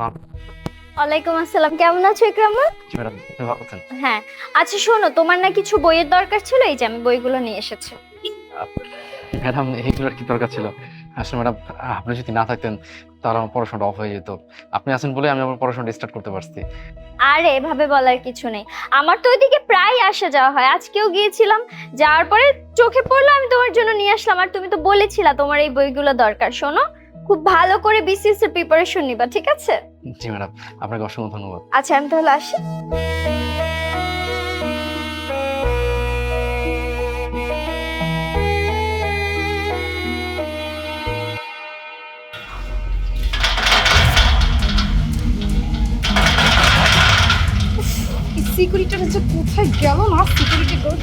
ওয়ালাইকুম আসসালাম। কেমন আছো আছেন? হ্যাঁ। আচ্ছা শোনো তোমার না কিছু বইয়ের দরকার ছিল? এই যে আমি বইগুলো নিয়ে এসেছি। ম্যাডাম এইগুলোর কি দরকার ছিল? আসলে ম্যাডাম আপনি যদি না থাকতেন তাহলে আমার পড়াশোনাটা অফ হয়ে যেত। আপনি আছেন বলে আমি আমার পড়াশোনাটা স্টার্ট করতে পারছি। আর এভাবে বলার কিছু নেই। আমার তো ওইদিকে প্রায় আসা যাওয়া হয়। আজকেও গিয়েছিলাম। যাওয়ার পরে চোখে পড়ল আমি তোমার জন্য নিয়ে আসলাম। আর তুমি তো বলেছিলা তোমার এই বইগুলো দরকার। শোনো খুব ভালো করে বিসিএস এর প্রিপারেশন নিবা ঠিক আছে? জি ম্যাডাম আপনাকে অসংখ্য ধন্যবাদ। আচ্ছা আমি তাহলে আসি। সিকিউরিটিটা যে কোথায় গেল না? সিকিউরিটি গার্ড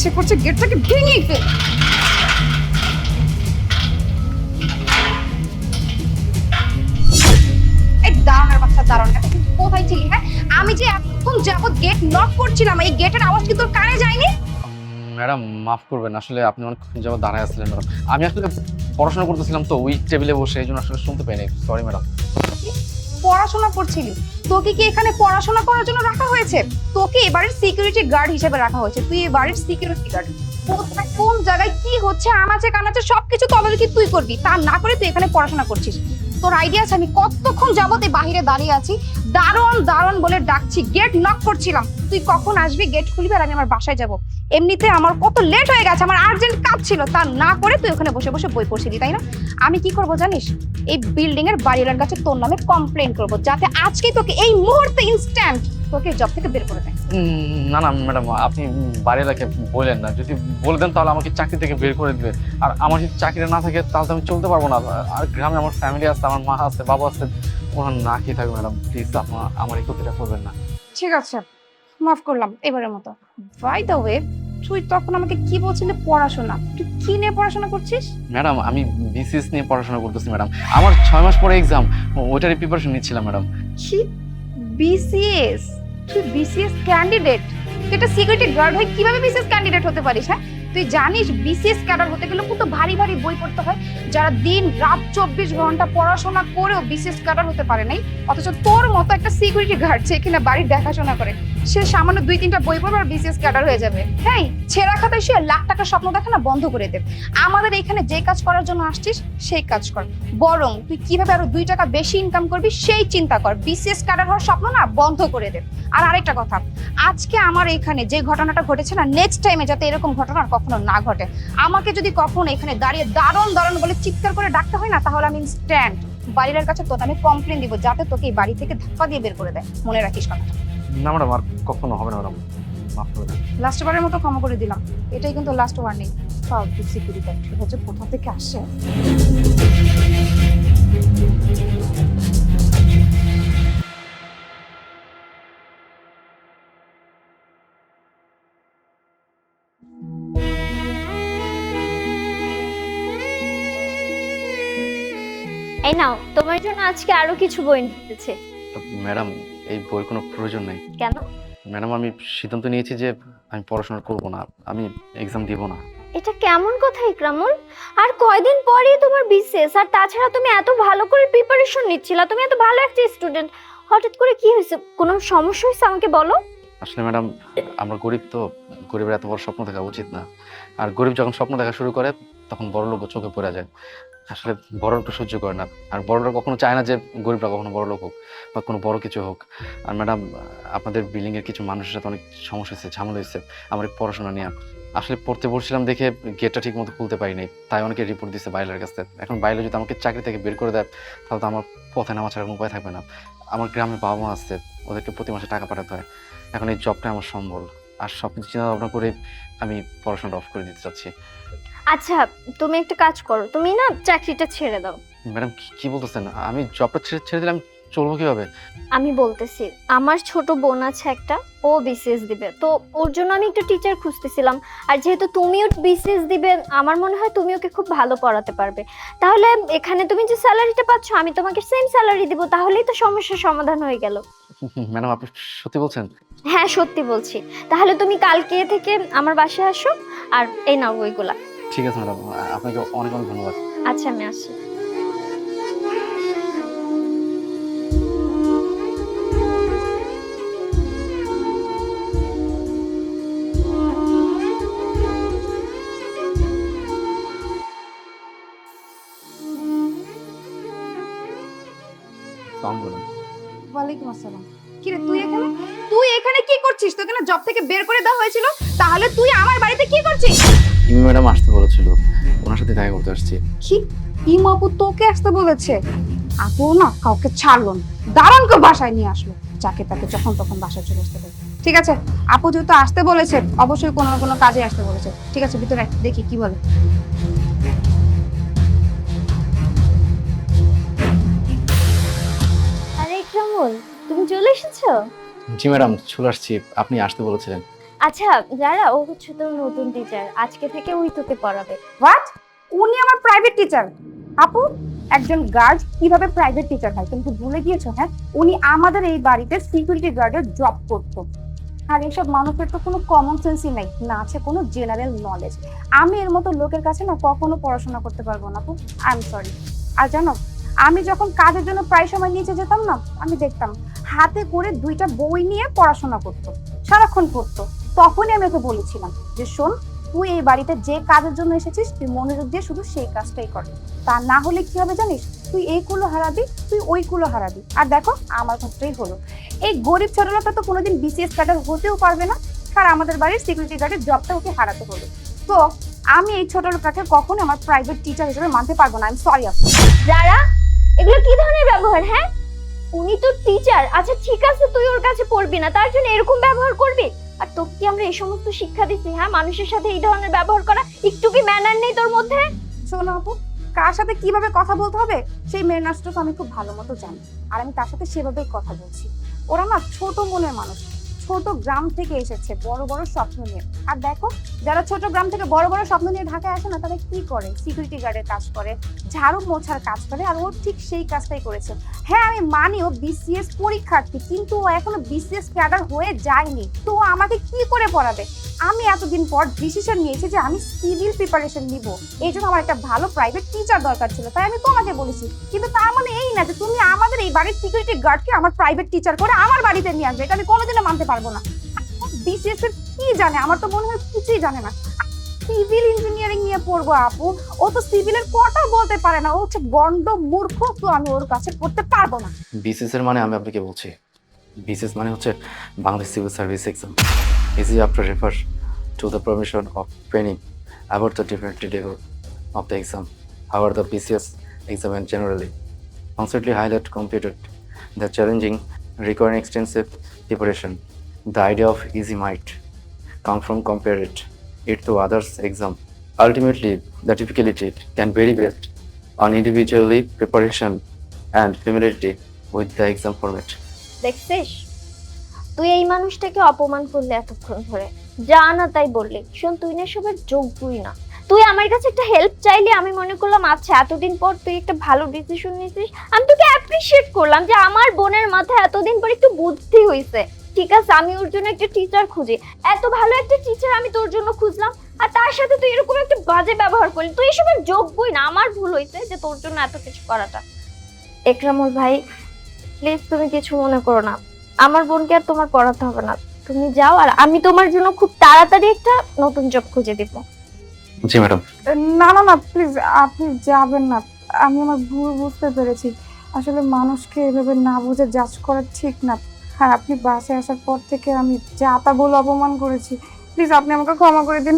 সে করছে গেটটাকে ভেঙেই ফেল। দাঁড়ানোর বাচ্চা দাঁড়ান এটা কিন্তু কোথায় ছিলি হ্যাঁ? আমি যে এতক্ষণ যাবত গেট নক করছিলাম এই গেটের আওয়াজ কি তোর কানে যায়নি? ম্যাডাম মাফ করবেন আসলে আপনি অনেকক্ষণ যাবত দাঁড়ায় আসছিলেন ম্যাডাম আমি আসলে পড়াশোনা করতেছিলাম তো ওই টেবিলে বসে এই জন্য আসলে শুনতে পাইনি। Sorry madam. পড়াশোনা করছিলি? তোকে কি এখানে পড়াশোনা করার জন্য রাখা হয়েছে? তোকে এবারের সিকিউরিটি গার্ড হিসেবে রাখা হয়েছে। তুই এবারের সিকিউরিটি গার্ড কোথায় কোন জায়গায় কি হচ্ছে আনাচে কানাচে সবকিছু তদারকি তুই করবি। তা না করে তুই এখানে পড়াশোনা করছিস। তোর আইডিয়া আছে, আমি কতক্ষণ যাবত এই বাহিরে দাঁড়িয়ে আছি? দারুণ দারুণ বলে ডাকছি গেট নক করছিলাম। তুই কখন আসবি? গেট খুলবি আর আমি আমার বাসায় যাব। এমনিতে আমার কত লেট হয়ে গেছে, আমার আর্জেন্ট কাজ ছিল, তা না করে তুই ওখানে বসে বসে বই পড়ছিলি, তাই না? আমি কি করব জানিস? এই বিল্ডিং এর বাড়িওয়ালার কাছে তোর নামে কমপ্লেন করব, যাতে আজকে তোকে এই মুহূর্তে ইনস্ট্যান্ট তোকে জব থেকে বের করে দেয়। না না ম্যাডাম আপনি বাড়িওয়ালাকে বলেন না। যদি বলে দেন তাহলে আমাকে চাকরি থেকে বের করে দিবে। আর আমার যদি চাকরিটা না থাকে তাহলে তো আমি চলতে পারব না। আর গ্রামে আমার ফ্যামিলি আছে আমার মা আছে বাবা আছে ওনার না খেয়ে থাকবে ম্যাডাম প্লিজ আপনার আমার এই ক্ষতিটা করবেন না। ঠিক আছে মাফ করলাম এবারের মতো। বাই দ্য ওয়ে তুই তখন আমাকে কি বলছিলি পড়াশোনা? তুই কি নিয়ে পড়াশোনা করছিস? ম্যাডাম আমি বিসিএস নিয়ে পড়াশোনা করতেছি ম্যাডাম। আমার ছয় মাস পরে এক্সাম ওইটারই প্রিপারেশন নিচ্ছিলাম ম্যাডাম। কি? বিসিএস তুই বিসিএস ক্যান্ডিডেট তুই একটা সিকিউরিটি গার্ড হয়ে কীভাবে বিসিএস ক্যান্ডিডেট হতে পারিস হ্যাঁ? তুই জানিস বিসিএস ক্যাডার হতে গেলে কত ভারী ভারী বই পড়তে হয়, যারা দিন রাত চব্বিশ ঘণ্টা পড়াশোনা করেও বিসিএস ক্যাডার হতে পারে নাই, অথচ তোর মতো একটা সিকিউরিটি গার্ড যে কিনা বাড়ির দেখাশোনা করে। সে সামান্য দুই তিনটা বই পড়বে আর বিসিএস ক্যাডার হয়ে যাবে। হ্যাঁ ছেঁড়া খাতায় সে লাখ টাকার স্বপ্ন দেখা না, বন্ধ করে দে। আমাদের এখানে যে কাজ করার জন্য আসছিস, সেই কাজ কর। বরং তুই কীভাবে আরও দুই টাকা বেশি ইনকাম করবি, সেই চিন্তা কর। বিসিএস ক্যাডার হওয়ার স্বপ্ন না, বন্ধ করে দে। আর আরেকটা কথা, আজকে আমার এখানে যে ঘটনাটা ঘটেছে না নেক্সট টাইমে যাতে এরকম ঘটনা কখনো না ঘটে, আমাকে যদি কখনো এখানে দাঁড়িয়ে দারুণ দারুণ বলে চিৎকার করে ডাকতে হয় না, তাহলে আমি ইনস্ট্যান্ট বাড়ির কাছে তোকে, আমি কমপ্লেন দিব, যাতে তোকে এই বাড়ি থেকে ধাক্কা দিয়ে বের করে দেয়। মনে রাখিস কথা না ম্যাডাম আর কখনো হবে না ম্যাডাম মাফ করে দেন। লাস্ট বারের মতো ক্ষমা করে দিলাম। এটাই কিন্তু লাস্ট ওয়ার্নিং ফালতু সিকিউরিটি আছে কোথা থেকে আসে? এই নাও তোমার জন্য আজকে আরও কিছু বই নিতেছে ম্যাডাম এই বইয়ের কোনো প্রয়োজন নেই। কেন? ম্যাডাম আমি সিদ্ধান্ত নিয়েছি যে আমি পড়াশোনা করব না আমি এক্সাম দিব না। এটা কেমন কথা ইকরামুল? আর কয়দিন পরেই তোমার বিসিএস আর তাছাড়া তুমি এত ভালো করে প্রিপারেশন নিচ্ছিলা তুমি এত ভালো একটা স্টুডেন্ট হঠাৎ করে কি হয়েছে? কোনো সমস্যা হয়েছে আমাকে বলো? আসলে ম্যাডাম আমরা গরিব তো গরিবের এত বড় স্বপ্ন দেখা উচিত না। আর গরিব যখন স্বপ্ন দেখা শুরু করে তখন বড় লোক চোখে পড়ে যায়। আসলে বড় লোকটা সহ্য করে না। আর বড়রা কখনো চায় না যে গরিবরা কখনো বড় লোক হোক বা কোনো বড় কিছু হোক। আর ম্যাডাম, আপনাদের বিল্ডিং এর কিছু মানুষের সাথে অনেক সমস্যা হয়েছে, ঝামেলা হয়েছে। আমার পড়াশোনা নিয়ে আসলে পড়তে বলছিলাম দেখে গেটটা ঠিক মতো খুলতে পারিনি তাই অনেকে রিপোর্ট দিচ্ছে বাইরের কাছে এখন বাইরে যদি আমাকে চাকরি থেকে বের করে দেয়, তাহলে তো আমার পথে নামা ছাড়া কোনো উপায় থাকবে না। আমার গ্রামে বাবা মা আছে, ওদেরকে প্রতি মাসে টাকা পাঠাতে হয়। এখন এই জবটা আমার সম্বল। আর সব চিন্তা ভাবনা করে আমি পড়াশোনাটা অফ করে দিতে চাচ্ছি। আচ্ছা তুমি একটা কাজ করো। তুমি না চাকরিটা ছেড়ে দাও। ম্যাডাম কি- কি বলতেছেন? আমি জবটা ছেড়ে ছেড়ে দিলে আমি চলবো কীভাবে? আমি বলতেছি আমার ছোট বোন আছে একটা ও বিসিএস দিবে। তো ওর জন্য আমি একটা টিচার খুঁজতেছিলাম। আর যেহেতু তুমিও বিসিএস দিবে আমার মনে হয় তুমি ওকে খুব ভালো পড়াতে পারবে। তাহলে এখানে তুমি যে স্যালারিটা পাচ্ছ আমি তোমাকে সেম স্যালারি দিব তাহলেই তো সমস্যার সমাধান হয়ে গেল। ম্যাডাম আপনি সত্যি বলছেন? হ্যাঁ সত্যি বলছি। তাহলে তুমি কালকে থেকে আমার বাসায় আসো আর এই নাও বইগুলা। ঠিক আছে ম্যাডাম আপনাকে অনেক অনেক ধন্যবাদ। আচ্ছা আমি আসি ওয়ালাইকুম আসসালাম। কিরে তুই এখানে? তুই এখানে কি করছিস? তোকে না জব থেকে বের করে দেওয়া হয়েছিল? তাহলে তুই আমার বাড়িতে কি করছিস? ইমি ম্যাডাম আসতে বলেছিল। ওনার সাথে দেখা করতে আসছি। কি? ইম আপু তোকে আসতে বলেছে? আপু না কাউকে ছাড়লো না। দারুণকে বাসায় নিয়ে আসলো। যাকে তাকে যখন তখন বাসায় চলে আসতে বলে ঠিক আছে? আপু যেহেতু আসতে বলেছে অবশ্যই কোনো না কোনো কাজে আসতে বলেছে। ঠিক আছে ভিতরে দেখি কি বলে। আরে তুমি চলে এসেছ? জি ম্যাডাম চলে আসছি। আপনি আসতে বলেছিলেন। আচ্ছা যারা ও হচ্ছে তোর নতুন টিচার আজকে থেকে ওই তোকে পড়াবে। হোয়াট উনি আমার প্রাইভেট টিচার আপু, একজন গার্ড কীভাবে প্রাইভেট টিচার হয়, তুমি ভুলে গিয়েছো হ্যাঁ? উনি আমাদের এই বাড়িতে সিকিউরিটি গার্ডের জব করতো। আর এইসব মানুষের তো কোনো কমন সেন্সই নাই, না আছে কোনো জেনারেল নলেজ আমি এর মতো লোকের কাছে না কখনো পড়াশোনা করতে পারব না, আপু। আই এম সরি আর জানো, আমি যখন কাজের জন্য প্রায় সময় নিচে যেতাম না, আমি দেখতাম, হাতে করে দুইটা বই নিয়ে পড়াশোনা করতো, সারাক্ষণ পড়তো তখনই আমি ওকে বলেছিলাম যে, শোন, তুই এই বাড়িতে যে কাজের জন্য এসেছিস, তুই মনোযোগ দিয়ে শুধু সেই কাজটাই কর। তা না হলে কি হবে জানিস? তুই এই কুলো হারাবি, তুই ওই কুলো হারাবি। আর দেখো, আমার ক্ষেত্রেই হলো। এই গরিব ছোটলোকটা তো কোনোদিন বিসিএস ক্যাডার হতেও পারবে না। আর আমাদের বাড়ির সিকিউরিটি গার্ডের জবটা ওকে হারাতে হলো। তো আমি এই ছোট লোকটাকে কখনো আমার প্রাইভেট টিচার হিসেবে মানতে পারব না। আমি সরি আপু যারা এগুলো কি ধরনের ব্যবহার হ্যাঁ? উনি তো টিচার আচ্ছা ঠিক আছে, তুই ওর কাছে পড়বি না। তার জন্য এরকম ব্যবহার করবি? আর তোকে কি আমরা এই সমস্ত শিক্ষা দিচ্ছি হ্যাঁ? মানুষের সাথে এই ধরনের ব্যবহার করা একটু কি ম্যানার নেই তোর মধ্যে? শোনো আপু, কার সাথে কীভাবে কথা বলতে হবে সেই মেয়ের তো আমি খুব ভালো মতো জানি। আর আমি তার সাথে সেভাবেই কথা বলছি। ওরা না ছোট মনের মানুষ। ছোট গ্রাম থেকে এসেছে, বড় বড় স্বপ্ন নিয়ে। আর দেখো, যারা ছোট গ্রাম থেকে বড় বড় স্বপ্ন নিয়ে ঢাকায় আসে না তারা কি করে? সিকিউরিটি গার্ডের কাজ করে, ঝাড়ু মোছার কাজ করে, আর ও ঠিক সেই কাজটাই করেছে। হ্যাঁ আমি মানি ও বিসিএস পরীক্ষার্থী, কিন্তু ও এখনও বিসিএস ক্যাডার হয়ে যায়নি। তো ও আমাকে কি করে পড়াবে? আমি এতদিন পর ডিসিশন নিয়েছি যে আমি সিভিল প্রিপারেশন নিব। এই জন্য আমার একটা ভালো প্রাইভেট টিচার দরকার ছিল, তাই আমি তোমাকে বলেছি। কিন্তু তার মানে এই না যে তুমি আমাদের এই বাড়ির সিকিউরিটি গার্ডকে আমার প্রাইভেট টিচার করে আমার বাড়িতে নিয়ে আসবে, এটা আমি কোনোদিনও মানতে পারব না। বিসিএস এর কি জানে? আমার তো মনে হয় কিছুই জানে না। সিভিল ইঞ্জিনিয়ারিং নিয়ে পড়ব আপু। ও তো সিভিলের কথা বলতে পারে না। ও হচ্ছে গন্ড মূর্খ তো আমি ওর কাছে পড়তে পারব না। বিসিএস এর মানে আমি আপনাকে বলছি। বিসিএস মানে হচ্ছে Bangladesh civil service exam. Is after refer to the permission of training about the different level of the exam. However, the BCS exam and generally? Constantly highlight computed the challenging requiring extensive preparation. The idea of easy might come from compare it, it to others exam. Ultimately, the difficulty can vary based on individually preparation and familiarity with the exam format. দেখছিস তুই এই মানুষটাকে অপমান করলে এতক্ষণ ধরে যা না তাই বললি শোন তুই না সবার যোগ্যই না তুই আমার কাছে একটা হেল্প চাইলে আমি মনে করলাম আচ্ছা এতদিন পর তুই একটা ভালো ডিসিশন নিয়েছিস আমি তোকে অ্যাপ্রিসিয়েট করলাম যে আমার বোনের মাথায় এতদিন পর একটু বুদ্ধি হয়েছে ঠিক আছে আমি ওর জন্য একটা টিচার খুঁজি। এত ভালো একটা টিচার আমি তোর জন্য খুঁজলাম। আর তার সাথে তুই এরকম একটা বাজে ব্যবহার করলি। তুই এসবের যোগ্যই না আমার ভুল হয়েছে যে তোর জন্য এত কিছু করাটা। একরামুল ভাই প্লিজ তুমি কিছু মনে করো না। আমার বোনকে আর তোমার পড়াতে হবে না। তুমি যাও আর আমি তোমার জন্য খুব তাড়াতাড়ি একটা নতুন জব খুঁজে দিব। জি ম্যাডাম না না না প্লিজ আপনি যাবেন না। আমি আমার ভুল বুঝতে পেরেছি। আসলে মানুষকে এভাবে না বুঝে জাজ করা ঠিক না। আর আপনি বাসে আসার পর থেকে আমি যা তা বলে অপমান করেছি। প্লিজ আপনি আমাকে ক্ষমা করে দিন।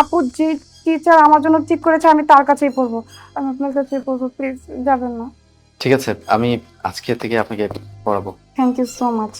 আপু যে টিচার আমার জন্য ঠিক করেছে আমি তার কাছেই পড়ব। আমি আপনার কাছেই পড়ব প্লিজ যাবেন না। ঠিক আছে আমি আজকে থেকে আপনাকে পড়াবো। Thank you so much